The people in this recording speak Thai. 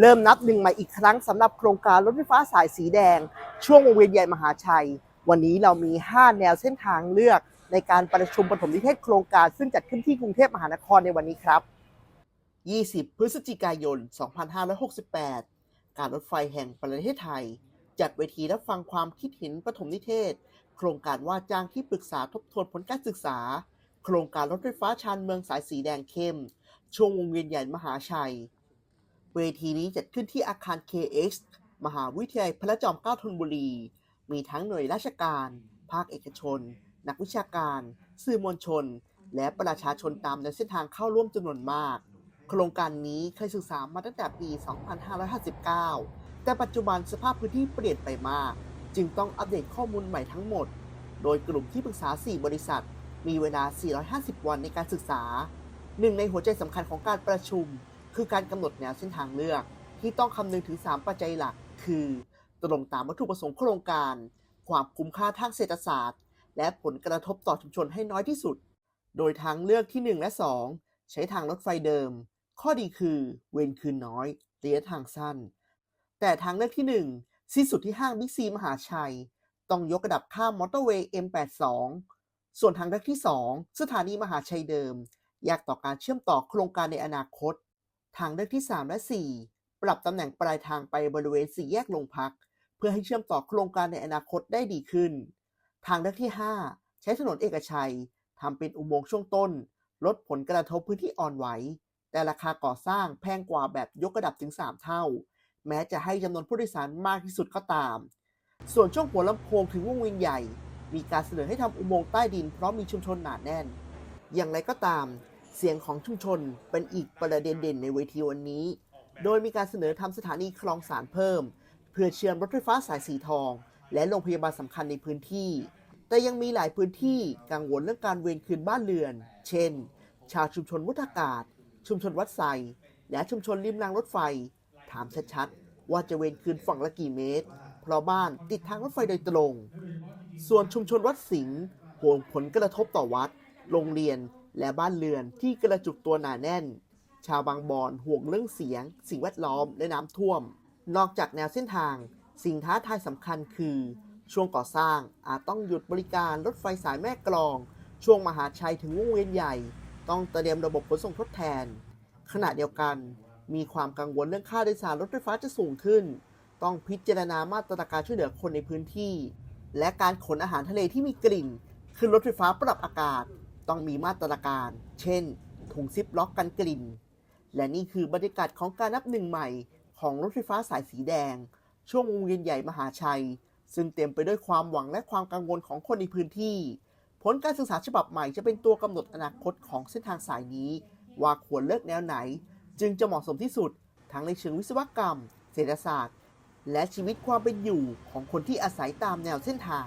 เริ่มนับหนึ่งใหม่อีกครั้งสำหรับโครงการรถไฟฟ้าสายสีแดง ช่วงวงเวียนใหญ่มหาชัย วันนี้เรามี 5 แนวเส้นทางเลือก ในการประชุมปฐมนิเทศโครงการซึ่งจัดขึ้นที่กรุงเทพมหานครในวันนี้ครับ 20 พฤศจิกายน 2568 การรถไฟแห่งประเทศไทย จัดเวทีรับฟังความคิดเห็นปฐมนิเทศ โครงการว่าจ้างที่ปรึกษาทบทวนผลการศึกษา โครงการรถไฟฟ้าชานเมืองสายสีแดงเข้ม ช่วงวงเวียนใหญ่มหาชัย เวทีนี้จัดขึ้นที่อาคาร KX มหาวิทยาลัยพระจอมเกล้าธนบุรี มีทั้งหน่วยราชการ ภาคเอกชน นักวิชาการ สื่อมวลชน และประชาชนตามในเส้นทางเข้าร่วมจำนวนมาก โครงการนี้เคยศึกษามาตั้งแต่ปี 2559 แต่ปัจจุบันสภาพพื้นที่เปลี่ยนไปมาก จึงต้องอัปเดตข้อมูลใหม่ทั้งหมด โดยกลุ่มที่ปรึกษา 4 บริษัท มีเวลา 450 วันในการศึกษา หนึ่งในหัวใจสำคัญของการประชุม คือการกำหนดแนวเส้นทางเลือก ที่ต้องคำนึงถึง 3 ปัจจัยหลัก คือ ตรงตามวัตถุประสงค์โครงการ ความคุ้มค่าทางเศรษฐศาสตร์ และผลกระทบต่อชุมชนให้น้อยที่สุด โดยทางเลือกที่ 1 และ 2 ใช้ทางรถไฟเดิม ข้อดีคือเวรคืนน้อยระยะทางสั้น แต่ทางเลือกที่ 1 สิ้นสุดที่ห้างบิ๊กซีมหาชัย ต้องยกระดับข้ามมอเตอร์เวย์ M82 ส่วนทางเลือกที่ 2 สถานีมหาชัยเดิม ยากต่อการเชื่อมต่อโครงการในอนาคต ทางเลือกที่ 3 และ 4 ปรับตำแหน่งปลายทางไปบริเวณสี่แยกลงพัก เพื่อให้เชื่อมต่อโครงการในอนาคตได้ดีขึ้น ทางเลือกที่ 5 ใช้ถนนเอกชัยทำเป็นอุโมงค์ช่วงต้น ลดผลกระทบพื้นที่อ่อนไหว แต่ราคาก่อสร้างแพงกว่าแบบยกระดับถึง 3 เท่า แม้จะให้จำนวนผู้โดยสารมากที่สุดก็ตาม ส่วนช่วงหัวลำโพงถึงวงเวียนใหญ่ มีการเสนอให้ทำอุโมงค์ใต้ดินเพราะมีชุมชนหนาแน่น อย่างไรก็ตาม เสียงของชุมชนเป็นอีกประเด็นเด่นในเวทีวันนี้ โดยมีการเสนอทำสถานีคลองสารเพิ่ม เพื่อเชื่อมรถไฟฟ้าสายสีทอง และโรงพยาบาลสำคัญในพื้นที่ แต่ยังมีหลายพื้นที่กังวลเรื่องการเวรคืนบ้านเรือน เช่น ชาวชุมชนวุฒากาศ ชุมชนวัดไซและชุมชนริมรางรถไฟ ถามชัดๆว่าจะเวรคืนฝั่งละกี่เมตร เพราะบ้านติดทางรถไฟโดยตรง ส่วนชุมชนวัดสิงห์ห่วงผลกระทบต่อวัด โรงเรียน และบ้านเรือนที่กระจุกตัวหนาแน่น ชาวบางบอนห่วงเรื่องเสียง สิ่งแวดล้อมและน้ำท่วม นอกจากแนวเส้นทาง สิ่งท้าทายสำคัญคือ ช่วงก่อสร้างอาจต้องหยุดบริการรถไฟสายแม่กลอง ช่วงมหาชัยถึงวงเวียนใหญ่ ต้องเตรียมระบบขนส่งทดแทน ขณะเดียวกัน มีความกังวลเรื่องค่าโดยสารรถไฟฟ้าจะสูงขึ้น ต้องพิจารณามาตรการช่วยเหลือคนในพื้นที่ และการขนอาหารทะเลที่มีกลิ่นขึ้นรถไฟฟ้าปรับอากาศ ต้องมีมาตรการ เช่น ถุงซิปล็อกกันกลิ่น และนี่คือบรรยากาศของการนับหนึ่งใหม่ของรถไฟฟ้าสายสีแดง ช่วงวงเวียนใหญ่มหาชัย ซึ่งเต็มไปด้วยความหวังและความกังวลของคนในพื้นที่ ผลการศึกษาฉบับใหม่จะเป็นตัวกำหนดอนาคตของเส้นทางสายนี้ ว่าควรเลือกแนวไหน จึงจะเหมาะสมที่สุด ทั้งในเชิงวิศวกรรม เศรษฐศาสตร์ และชีวิตความเป็นอยู่ของคนที่อาศัยตามแนวเส้นทาง